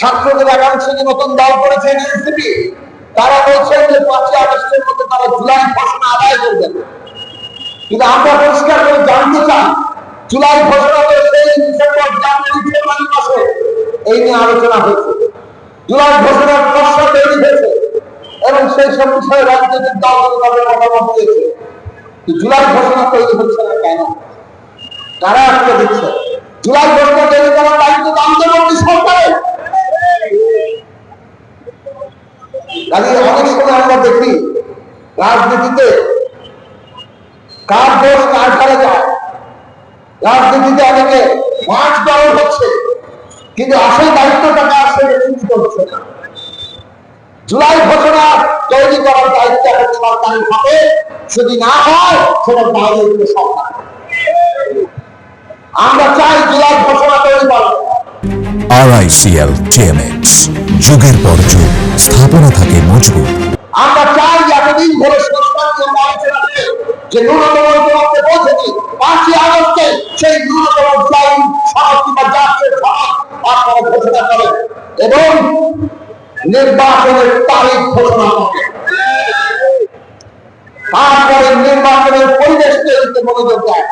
ছাত্রদের একাংশ যে নতুন দল করেছেন এনসিপি তারা বলছেন যে পাঁচই আগস্টের মধ্যে তারা জুলাই ঘোষণা আদায় করবেন কিন্তু আমরা পরিষ্কার করে জানতে চাই, জুলাই ঘোষণা করে সেই ডিসেম্বর জানুয়ারি ফেব্রুয়ারি মাসে এই নিয়ে আলোচনা হয়েছে। জুলাই ঘোষণার খসড়া তৈরি হয়েছে এবং সেই সব বিষয়ে রাজনৈতিক দলগুলো তাদের মতামত দিয়েছে। জুলাই ঘোষণা তৈরি হচ্ছে না কেন? কারা আটকে দিচ্ছে? জুলাই ঘোষণা তৈরি করার দায়িত্ব তো অন্তর্বর্তী সরকারের। কাজে অনেক সময় আমরা দেখি, রাজনীতিতে কার দোষ কার যায় রাজনীতিতে অনেকে গরম হচ্ছে, কিন্তু আসল দায়িত্বটা কার সেটা চিন্তিত না। জুলাই ঘোষণা তৈরি করার দায়িত্ব এখন সরকারের হাতে, যদি না হয়, সেটা বাইরে সরকার। আমরা চাই আরআইসিএল টিএমএক্স যুগের পর যুগ, স্থাপনা থাকে মজবুত। আমরা চাই এতদিন ধরে যে ন্যূনতম ঐক্যমত্যে পৌঁছেছি পাঁচই আগস্টে সেই ন্যূনতম জুলাই সনদ কিংবা জাতীয় সনদ আপনারা ঘোষণা করেন এবং নির্বাচনের তারিখ ঘোষণা করেন তারপরে নির্বাচনের পরিবেশ তৈরিতে মনোযোগ দেয়।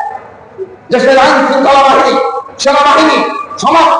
দেশের আইন শৃঙ্খলা বাহিনী, সেনাবাহিনী সমস্ত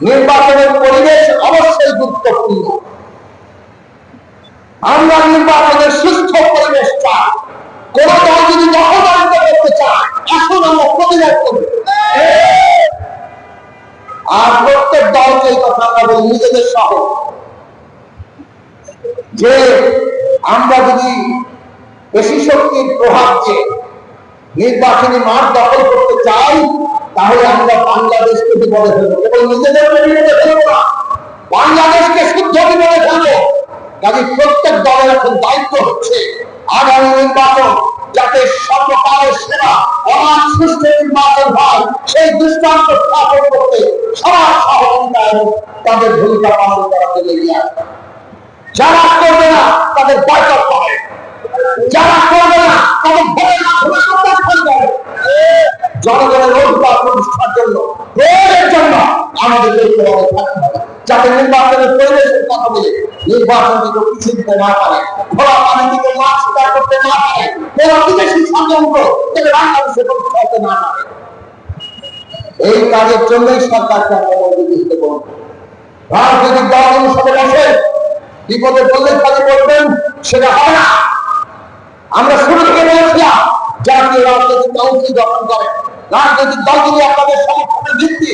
নির্বাচনের পরিবেশ অবশ্যই গুরুত্বপূর্ণ। আমরা নির্বাচনের সুস্থ পরিবেশ চাই। কোন দল যদি করতে চায় এখন আমরা প্রতিবাদ করব। আর প্রত্যেক দলকে এই কথা আমরা নিজেদের সহ। যে আমরা যদি বেশি শক্তির প্রভাব দিয়ে নির্বাচনী মাঠ দখল করতে চাই তাহলে আমরা বাংলাদেশকে বিপদে ফেলব? কেবল নিজেদের বিপদে ফেলব না। বাংলাদেশকে শুদ্ধ বিপদে ফেলব? কাজে প্রত্যেক দলের এখন দায়িত্ব হচ্ছে আগামী নির্বাচন যাতে সর্বকালের সেরা অবাধ সুস্থ নির্বাচন হয়। সেই দৃষ্টান্ত স্থাপন করতে সবার সহযোগিতা এবং তাদের ভূমিকা পালন জন্য এগিয়ে আসবে। যারা করবে না, তাদের বয়কট করে জনগণের অধিকার প্রতিষ্ঠার জন্য, প্রয়োগের জন্য আমাদের ঐক্যবদ্ধ থাকতে হবে। যাতে নির্বাচনের পরিবেশের কথা বলে নির্বাচন থেকে পিছিয়ে দিতে না পারে, ঘোড়া পানি থেকে মাছ শিকার করতে না পারে, কোন বিদেশি ষড়যন্ত্র থেকে বাংলাদেশে প্রতিষ্ঠা হতে না পারে। এই কাজের জন্যই সরকারকে আমরা মনোযোগী হতে বলব রাজনৈতিক দল অনুসারে বসে বিপদে পড়লে কাজে করবেন সেটা হবে না। আমরা শুরু থেকে বলেছিলাম, জাতীয় রাজনৈতিক কাউন্সিল গঠন করে। রাজনৈতিক দলগুলি আপনাদের সমর্থনের ভিত্তি,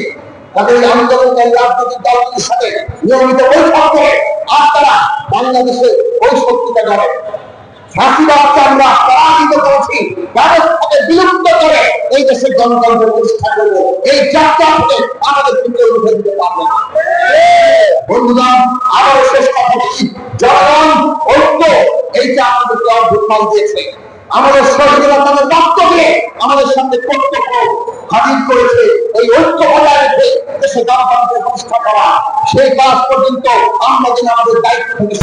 তাদের এই আন্দোলনকারী রাজনৈতিক দলগুলির সাথে নিয়মিত বৈঠক করে আপনারা বাংলাদেশে ওই শক্তিটা করে আমরা দেশের এই আমাদের আবারও শেষ এইটা দিয়েছে। আমাদের শহীদরা তাদের রক্ত আমাদের সামনে কর্তব্য হাজির করেছে। এই ঐক্য বজায় রেখে দেশে গণতন্ত্রের প্রতিষ্ঠা করা। সেই কাজ পর্যন্ত আমরা যেন আমাদের দায়িত্ব থেকে